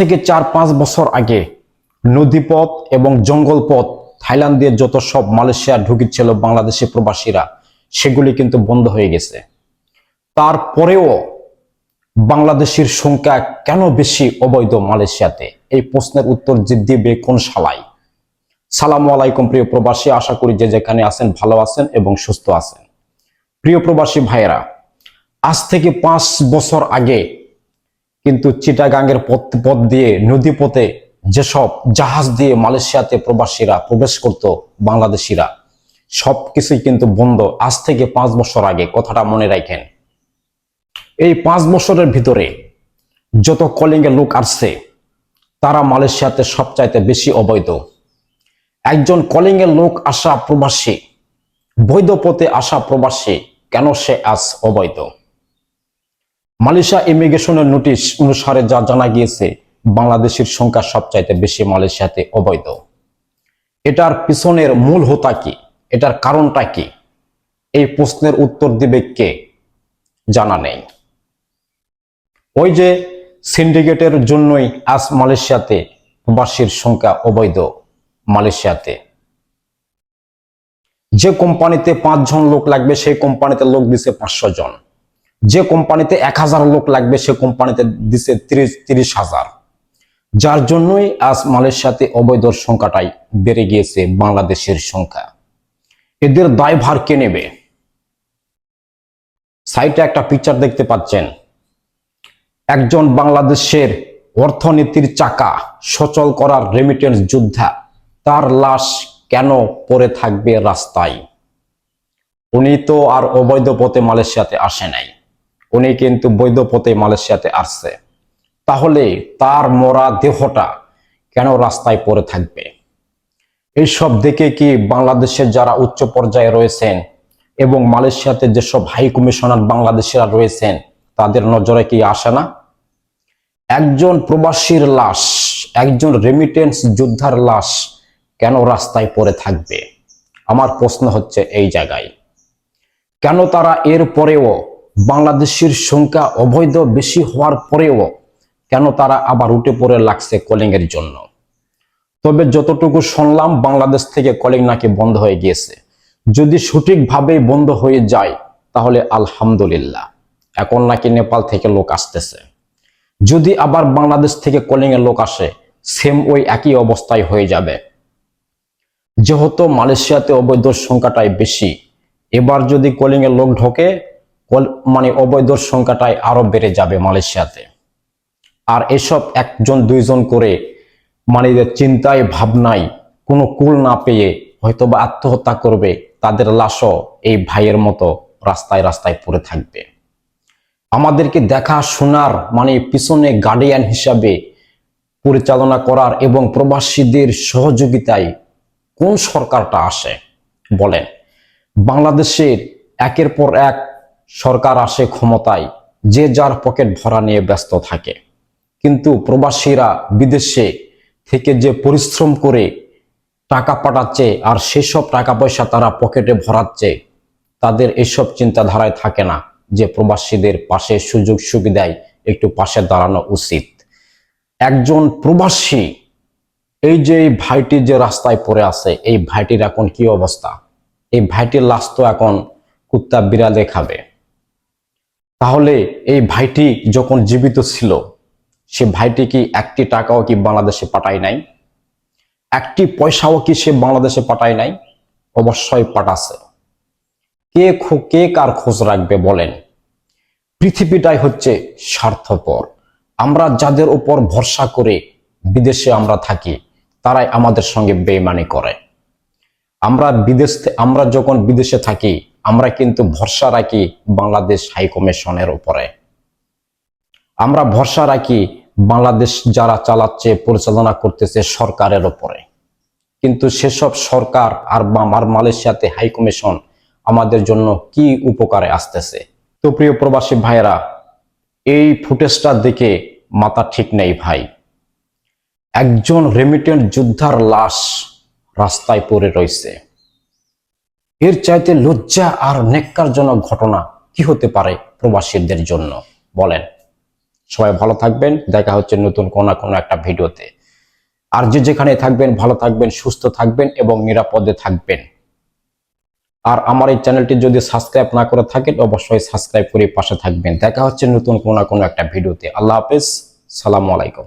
থেকে চার, পাঁচ বছর আগে নদীপথ এবং জঙ্গলপথ থাইল্যান্ড দিয়ে যত সব মালয়েশিয়া ঢুকিছিল বাংলাদেশি প্রবাসীরা, সেগুলি কিন্তু বন্ধ হয়ে গেছে। তারপরেও বাংলাদেশের সংখ্যা কেন বেশি অবৈধ মালয়েশিয়াতে? এই প্রশ্নের উত্তর দিবে কোন শালাই সালাম আলাইকুম প্রিয় প্রবাসী, আশা করি যে যেখানে আছেন ভালো আছেন এবং সুস্থ আছেন। প্রিয় প্রবাসী ভাইয়েরা, আজ থেকে পাঁচ বছর আগে কিন্তু চিটাগাঙ্গের পথ পথ দিয়ে নদী পথে যেসব জাহাজ দিয়ে মালয়েশিয়াতে প্রবাসীরা প্রবেশ করত বাংলাদেশিরা সব কিছুই কিন্তু বন্ধ। আজ থেকে পাঁচ বছর আগে, কথাটা মনে রাখেন। এই পাঁচ বছরের ভিতরে যত কলিঙ্গের লোক আসছে, তারা মালয়েশিয়াতে সবচাইতে বেশি অবৈধ। একজন কলিঙ্গের লোক আসা প্রবাসী, বৈধ পথে আসা প্রবাসী, কেন সে আজ অবৈধ? মালয়েশিয়া ইমিগ্রেশনের নোটিশ অনুসারে যা জানা গিয়েছে, বাংলাদেশের সংখ্যা সবচাইতে বেশি মালয়েশিয়াতে অবৈধ। এটার পিছনের মূল হোতা কি? এটার কারণটা কি? এই প্রশ্নের উত্তর দিবে কে? জানা নেই। ওই যে সিন্ডিকেটের জন্যই আজ মালয়েশিয়াতে প্রবাসীর সংখ্যা অবৈধ মালয়েশিয়াতে। যে কোম্পানিতে পাঁচজন লোক লাগবে, সেই কোম্পানিতে লোক দিছে পাঁচশো জন। যে কোম্পানিতে এক হাজার লোক লাগবে, সে কোম্পানিতে দিছে তিরিশ তিরিশ হাজার। যার জন্যই আজ মালয়েশিয়াতে অবৈধ সংখ্যাটাই বেড়ে গিয়েছে বাংলাদেশের সংখ্যা। এদের দায়ভার কে নেবে? সাইটে একটা পিকচার দেখতে পাচ্ছেন। একজন বাংলাদেশের অর্থনীতির চাকা, সচল করার রেমিটেন্স যোদ্ধা, তার লাশ কেন পড়ে থাকবে রাস্তায়? উনি তো আর অবৈধ পথে মালয়েশিয়াতে আসে নাই। উনি কিন্তু বৈধ পথে মালয়েশিয়াতে আসছে। তাহলে তার মরা দেহটা কেন রাস্তায় পড়ে থাকবে? এইসব দেখে কি বাংলাদেশের যারা উচ্চ পর্যায়ে রয়েছেন এবং মালয়েশিয়াতে যেসব হাই কমিশনার বাংলাদেশিরা রয়েছেন, তাদের নজরে কি আসে না? একজন প্রবাসীর লাশ, একজন রেমিটেন্স যোদ্ধার লাশ কেন রাস্তায় পড়ে থাকবে? আমার প্রশ্ন হচ্ছে এই জায়গায়। কেন তারা এর পরেও বাংলাদেশের সংখ্যা অবৈধ বেশি হওয়ার পরেও কেন তারা আবার উঠে পড়ে লাগছে কলিং এর জন্য? তবে যতটুকু শুনলাম, বাংলাদেশ থেকে কলিং নাকি বন্ধ হয়ে গিয়েছে। যদি সঠিকভাবে বন্ধ হয়ে যায়, তাহলে আলহামদুলিল্লাহ। এখন নাকি নেপাল থেকে লোক আসতেছে। যদি আবার বাংলাদেশ থেকে কলিং এর লোক আসে সেম ওই একই অবস্থায় হয়ে যাবে। যেহেতু মালয়েশিয়াতে অবৈধ সংখ্যাটাই বেশি, এবার যদি কলিং এর লোক ঢোকে মানে অবৈধ সংখ্যাটাই আরও বেড়ে যাবে মালয়েশিয়াতে। আর এসব একজন, দুইজন করে মানে চিন্তায়, ভাবনায় কোনো কুল না পেয়ে হয়তো বা আত্মহত্যা করবে, তাদের লাশও এই ভাইয়ের মতো রাস্তায় রাস্তায় পড়ে থাকবে। আমাদেরকে দেখা শোনার মানে পিছনে গার্ডিয়ান হিসাবে পরিচালনা করার এবং প্রবাসীদের সহযোগিতায় কোন সরকারটা আসে, বলেন। বাংলাদেশের একের পর এক সরকার আসে ক্ষমতায়, যে যার পকেট ভরা নিয়ে ব্যস্ত থাকে। কিন্তু প্রবাসীরা বিদেশে থেকে যে পরিশ্রম করে টাকা পাঠাচ্ছে আর সেসব টাকা পয়সা তারা পকেটে ভরাচ্ছে, তাদের এসব চিন্তাধারায় থাকে না যে প্রবাসীদের পাশে সুযোগ সুবিধায় একটু পাশে দাঁড়ানো উচিত। একজন প্রবাসী এই যে এই ভাইটি যে রাস্তায় পড়ে আছে, এই ভাইটির এখন কি অবস্থা? এই ভাইটির লাশ তো এখন কুত্তা বিড়ালে খাবে। তাহলে এই ভাইটি যখন জীবিত ছিল, সে ভাইটি কি একটি টাকাও কি বাংলাদেশে পাঠায় নাই? একটি পয়সাও কি সে বাংলাদেশে পাঠায় নাই? অবশ্যই পাঠাছে। কে কে কার খোঁজ রাখবে বলেন। পৃথিবীটাই হচ্ছে স্বার্থপর। আমরা যাদের উপর ভরসা করে বিদেশে আমরা থাকি, তারাই আমাদের সঙ্গে বেইমানি করে। আমরা বিদেশ আমরা যখন বিদেশে থাকি আমরা কিন্তু ভরসা রাখি বাংলাদেশ হাই কমিশনের উপরে। আমরা ভরসা রাখি বাংলাদেশ যারা চালাচ্ছে, পরিচালনা করতেছে সরকারের উপরে। কিন্তু সেসব সরকার আর বা আমার মালয়েশিয়াতে হাই কমিশন আমাদের জন্য কি উপকারে আসতেছে? তো প্রিয় প্রবাসী ভাইয়েরা, এই ফুটেজটা দেখে মাথা ঠিক নেই ভাই। একজন রেমিটেন্ট যোদ্ধার লাশ রাস্তায় পড়ে রয়েছে। এর চাইতে লজ্জা আর নেককারজনক ঘটনা কি হতে পারে প্রবাসীদের জন্য? বলেন। সবাই ভালো থাকবেন। দেখা হচ্ছে নতুন কোনো কোনো একটা ভিডিওতে। আর যে যেখানে থাকবেন, ভালো থাকবেন, সুস্থ থাকবেন এবং নিরাপদে থাকবেন। আর আমার এই চ্যানেলটি যদি সাবস্ক্রাইব না করে থাকেন, অবশ্যই সাবস্ক্রাইব করে পাশে থাকবেন। দেখা হচ্ছে নতুন কোনো কোনো একটা ভিডিওতে। আল্লাহ হাফেজ। সালামু আলাইকুম।